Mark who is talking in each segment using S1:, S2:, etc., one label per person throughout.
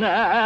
S1: na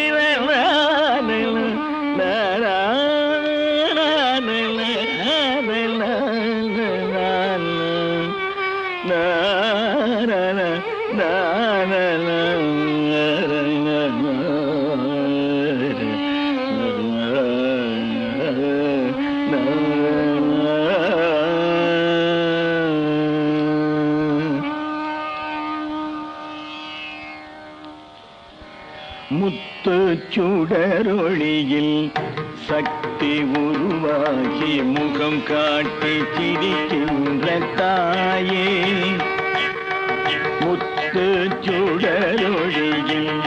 S1: சுடரொளியில் சக்தி உருவாகி முகம் காட்டி சிரிக்கின்ற தாயே. முத்து சுடரொழியில்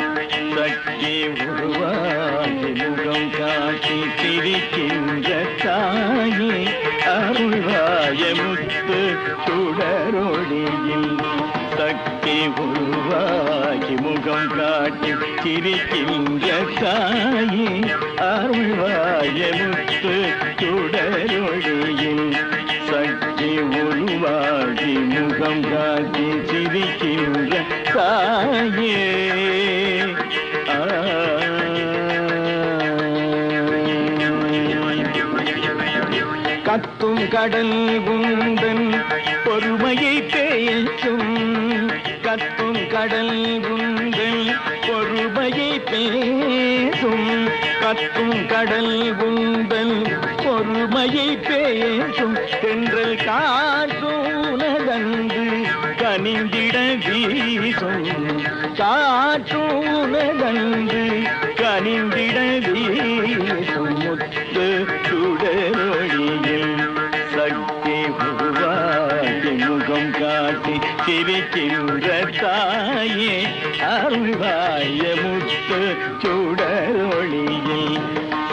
S1: சக்தி உருவாகி முகம் காட்டி சிரிக்கின்ற தாயே. அருள்வாய முத்து சுடரொழியில் சக்தி உருவாகி முகம் காட்டி சிரிக்கின்ற தாயே அருள்வாய முத்து சுடரொளியில் கத்தும் கடல் குந்தன் பொறுமையை பேச்சும் கத்தும் கடல் குந்தன் பொறுமையை பேசும். கத்தும் கடல் குந்தன் பொறுமையை பேசும். தென்றல் காற்றூனதன்று கனிந்திட வீசும். காற்றூனதன்று முகம் காட்டி சிரிக்கின்ற தாயே அருள்வாய முத்து சுடர் ஒளியில்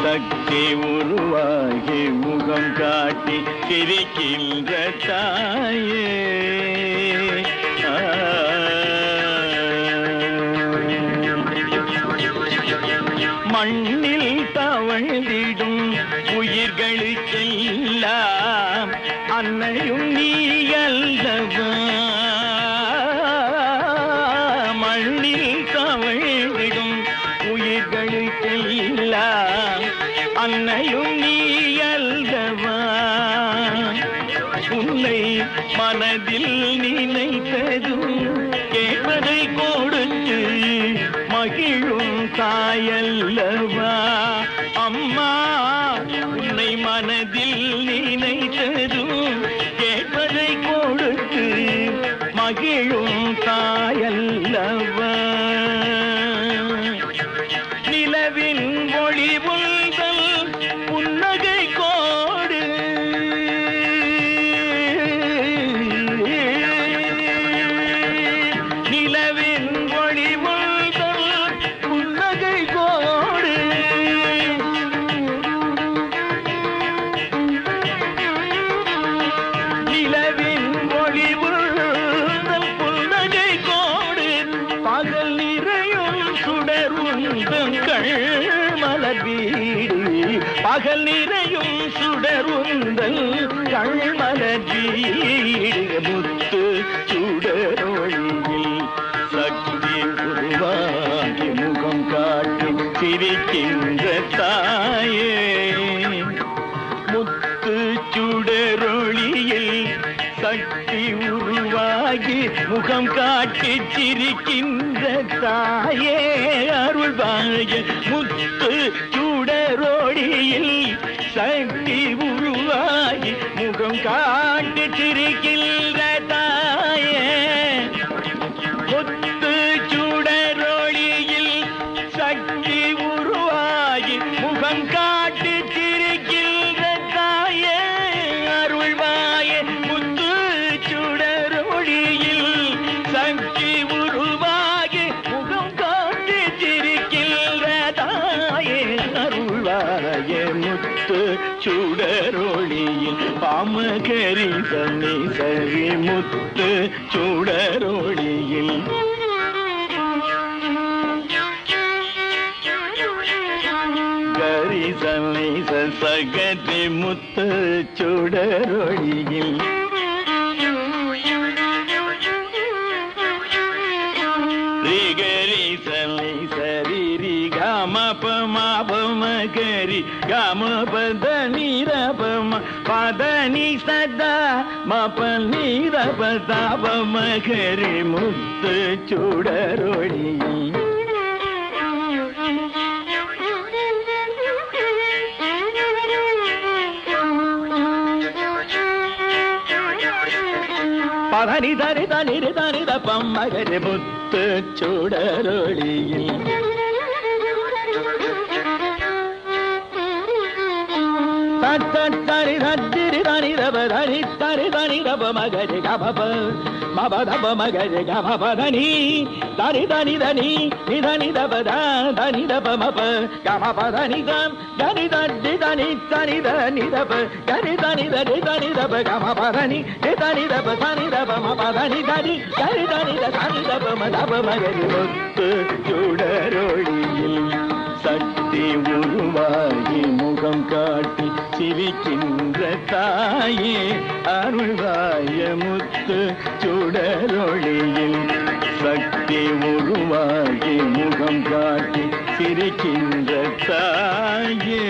S1: சக்தி உருவாகி முகம் காட்டி சிரிக்கின்ற தாயே. மண்ணில் தவழ்ந்திடும் உயிர்களுக்கெல்லாம் அன்னையும் தாயல்லவா பொருந்தும் கள் மலர் வீடு பகல் நிறையும் சுடருந்தல் கள் மலர் வீடு முத்து சுடரொழியில் சக்தி உருவாகி முகம் காட்டி சிரிக்கின்ற தாயே. முத்து சுடரோ கட்டி உருவாகி முகம் காட்டி சிரிக்கின்ற தாயே. அருள் வாழ முத்து சுடரொளியில் சக்தி உருவாகி முகம் காட்டி சுடரொளியில் பாமகரி சன்னி சரி முத்து சுடரொளியில். கரி சன்னி சகதி முத்து சுடரொளியில். ரிகரி சரி ரி கம பம பம கரி கம பத சதா மப மகரி முத்து சுடரொளியில் பதனி தனி தனி தனி தப்பம் மகரி முத்து சுடரொளியில். தத்தரி தத்திரி தனி ரப தனி தனி தனி ரப மகரி கபப மப தப மகரி கமப தனி தனி தனி தனி நிதனி தப தனி தப மப கமப தனி தம் தனி தட்டி தனி தனி தனி தப தனி தனி தனி தனி தப கமப தனி தனி தப தனி தப மப தனி தனி தனி தனி தனி தப ம தப மகரி முத்து சுடரொளியில் தட்டி உருவாகி முகம் காட்டி சிரிக்கின்ற தாயே அருள்வாய முத்து சுடலொழியில் சக்தி உருவாகி முகம் காட்டி சிரிக்கின்ற தாயே.